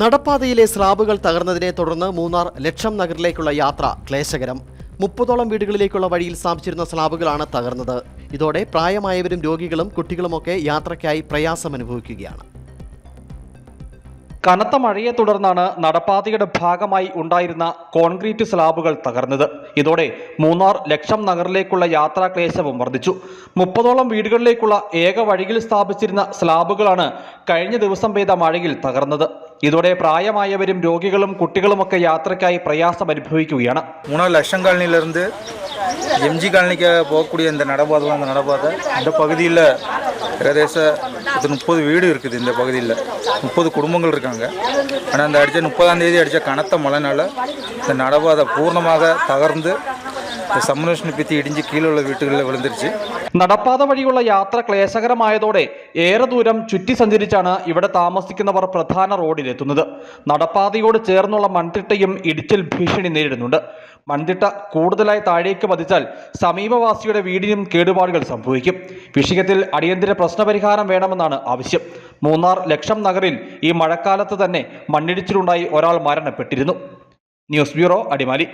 നടപ്പാതയിലെ സ്ലാബുകൾ തകർന്നതിനെ തുടർന്ന് മൂന്നാർ ലക്ഷം നഗറിലേക്കുള്ള യാത്ര ക്ലേശകരം. മുപ്പതോളം വീടുകളിലേക്കുള്ള വഴിയിൽ സ്ഥാപിച്ചിരുന്ന സ്ലാബുകളാണ് തകർന്നത്. ഇതോടെ പ്രായമായവരും രോഗികളും കുട്ടികളുമൊക്കെ യാത്രയ്ക്കായി പ്രയാസം അനുഭവിക്കുകയാണ് കനത്ത മഴയെ തുടർന്നാണ് നടപ്പാതയുടെ ഭാഗമായി ഉണ്ടായിരുന്ന കോൺക്രീറ്റ് സ്ലാബുകൾ തകർന്നത്. ഇതോടെ മൂന്നാർ ലക്ഷം നഗറിലേക്കുള്ള യാത്രാക്ലേശവും വർദ്ധിച്ചു. മുപ്പതോളം വീടുകളിലേക്കുള്ള ഏക വഴിയിൽ സ്ഥാപിച്ചിരുന്ന സ്ലാബുകളാണ് കഴിഞ്ഞ ദിവസം പെയ്ത മഴയിൽ തകർന്നത്. ഇതോടെ പ്രായമായവരും രോഗികളും കുട്ടികളുമൊക്കെ യാത്രയ്ക്കായി പ്രയാസം അനുഭവിക്കുകയാണ് മൂന്നാൽ ലക്ഷം കാലിലിരുന്ന് எம்ஜி காலனிக்கு போகக்கூடிய இந்த நடப்பாதை அந்த நடப்பாதை இந்த பகுதியில் ஏகദേശം இது முப்பது வீடு இருக்குது இந்த பகுதியில் முப்பது குடும்பங்கள் இருக்காங்க ஆனால் அந்த அடித்த முப்பதாம் தேதி அடித்த கனத்த மழைனால் இந்த நடப்பாதை பூர்ணமாக தகர்ந்து சம்மனேஷனை பித்தி ഇടിഞ്ഞ് കീഴിലുള്ള വീട്ടുകളിൽ വിളുന്നിരിച്ച് നടപ്പാത വഴിയുള്ള യാത്ര ക്ലേശകരമായതോടെ ഏറെ ദൂരം ചുറ്റി സഞ്ചരിച്ചാണ് ഇവിടെ താമസിക്കുന്നവർ പ്രധാന റോഡിലെത്തുന്നത് നടപ്പാതയോട് ചേർന്നുള്ള മൺതിട്ടയും ഇടിച്ചിൽ ഭീഷണി നേരിടുന്നുണ്ട് മൺതിട്ട കൂടുതലായി താഴേക്ക് പതിച്ചാൽ സമീപവാസിയുടെ വീടിനും കേടുപാടുകൾ സംഭവിക്കും. വിഷയത്തിൽ അടിയന്തര പ്രശ്നപരിഹാരം വേണമെന്നാണ് ആവശ്യം. മൂന്നാർ ലക്ഷം നഗറിൽ ഈ മഴക്കാലത്ത് തന്നെ മണ്ണിടിച്ചിലുണ്ടായി ഒരാൾ മരണപ്പെട്ടിരുന്നു. News bureau Adimali.